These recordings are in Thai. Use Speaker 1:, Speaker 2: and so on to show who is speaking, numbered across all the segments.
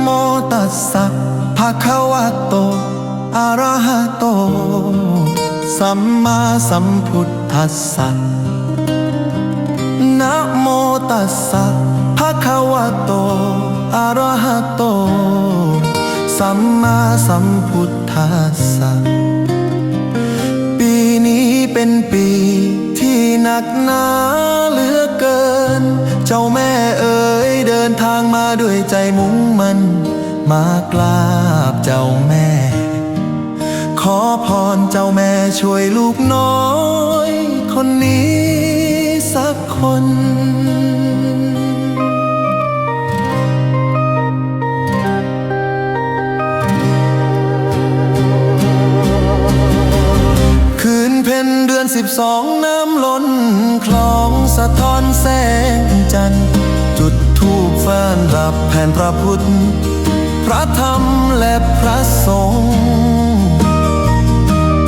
Speaker 1: โมตัสสะภะคะวะโตอะระหะโต สัมมาสัมพุทธัสสะนะโมตัสสะภะคะวะโตอะระหะโต สัมมาสัมพุทธัสสะปีนี้เป็นปีที่หนักหนาเหลือเกิน เจ้าแม่เอ๋ย ดินทางมาด้วยใจมุ่งมันมากราบเจ้าแม่ ขอพรเจ้าแม่ช่วยลูกน้อย คนนี้สักคนคืนเพ็ญเดือนสิบสองน้ำล้นคลองสะท้อนแสงับแผ่นพระพุทธ พระธรรมและพระสงฆ์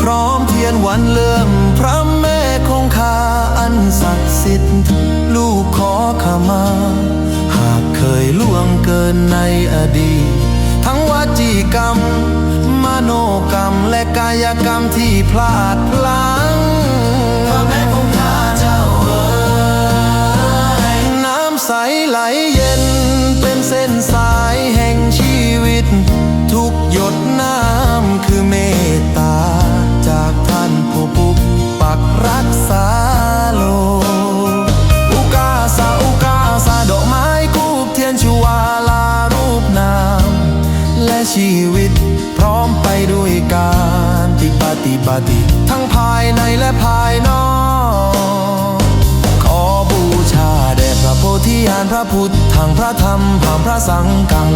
Speaker 1: พร้อมเทียนวันเลื่อมพระแม่คงคาอันศักดิ์สิทธิ์ ลูกขอขมา หากเคยล่วงเกินในอดีต ทั้งวาจีกรรม มโนกรรมและกายกรรมที่พลาดพลั้ง ติ ทั้งภายในและภายนอก ขอบูชาแด่พระโพธิญาณพระพุทธทางพระธรรมผ่านพระสังกัง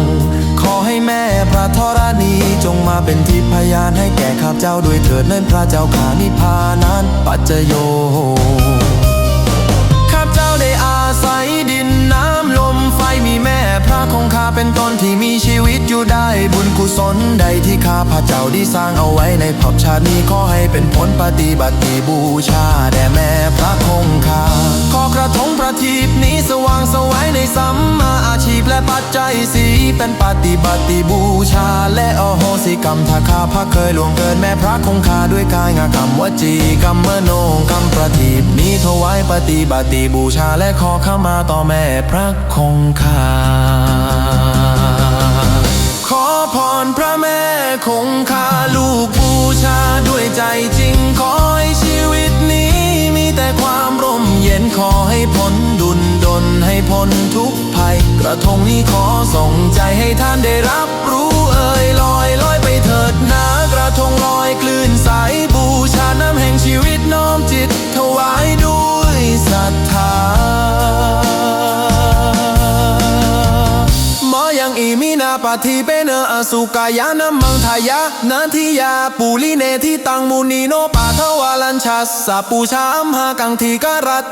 Speaker 1: ขอให้แม่พระธรณีจงมาเป็นทิพยานให้แก่ข้าเจ้าด้วยเถิดเนินพระเจ้าขานิพานันปัจจโยข้าเจ้าได้อาศัยดินน้ำลมไฟมีแม่พระคงคาเป็นต้นที่มีชีวิตอยู่ได้บุ กุศลใดที่ข้าพระเจ้าได้สร้างเอาไว้ในภพชาตินี้ขอให้เป็นผลปฏิบัติบูชาแด่แม่พระคงคาขอกระทงประทีปนี้สว่างสวัยในสัมมาอาชีพและปัจจัยสีเป็นปฏิบัติบูชา และอโหสิกรรมถ้าข้าพระเคยล่วงเกินแม่พระคงคาด้วยกายงากรรมวจีกรรมมโนกรรมประทีปนี้ถวายปฏิบัติบูชาและขอเข้ามาต่อแม่พระคงคา คงคาลูกบูชาด้วยใจจริงขอให้ชีวิตนี้มีแต่ความร่มเย็นขอให้พ้นดุลดลให้พ้นทุกภัย กระทงนี้ขอส่งใจให้ท่านได้รับรู้เอ่ยลอยลอยไปเถิดนะกระทงลอยคลื่นใสบูชาน้ำแห่งชีวิตน้อมจิตถว ปฏิเปเนอสุกายานัมมังทายะนันทิยาปูลิเนที่ตังมูนีโนปาทวาลัญชัสสะปูชามหากังทีกรัต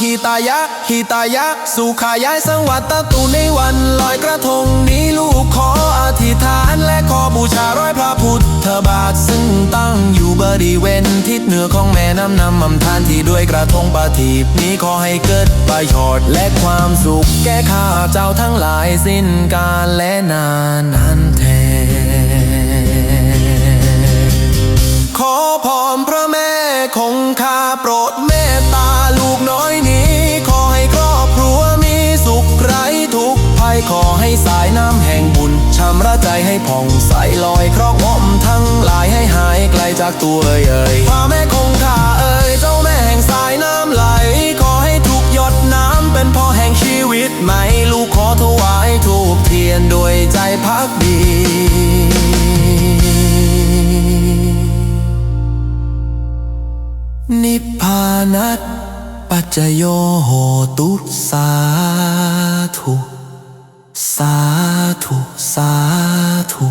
Speaker 1: หิตายะหิตายะ สุขายายสังวัตตตุในวันลอยกระทงนี้ลูกขออธิษฐานและขอบูชาร้อยพระพุทธบาท ซึ่งตั้งอยู่บริเวณทิศเหนือของแม่น้ำนำมำทานที่ด้วยกระทงปฏิบนี้ขอให้เกิดประโยชน์และความสุขแก่ข้าเจ้าทั้งหลายสิ้นกาลและนาน ชำระใจให้ผ่องใสลอยครอกอ้อมทั้งหลายให้หายไกลจากตัวเอ่ยพระแม่คงคาเอ่ยเจ้าแม่แห่งสายน้ำไหล ขอให้ทุกหยดน้ำเป็นพ่อแห่งชีวิตใหม่ลูกขอถวายทูบเทียนด้วยใจพักดีนิพพานัตปัจจโยโหตุสา 洒脱，洒脱。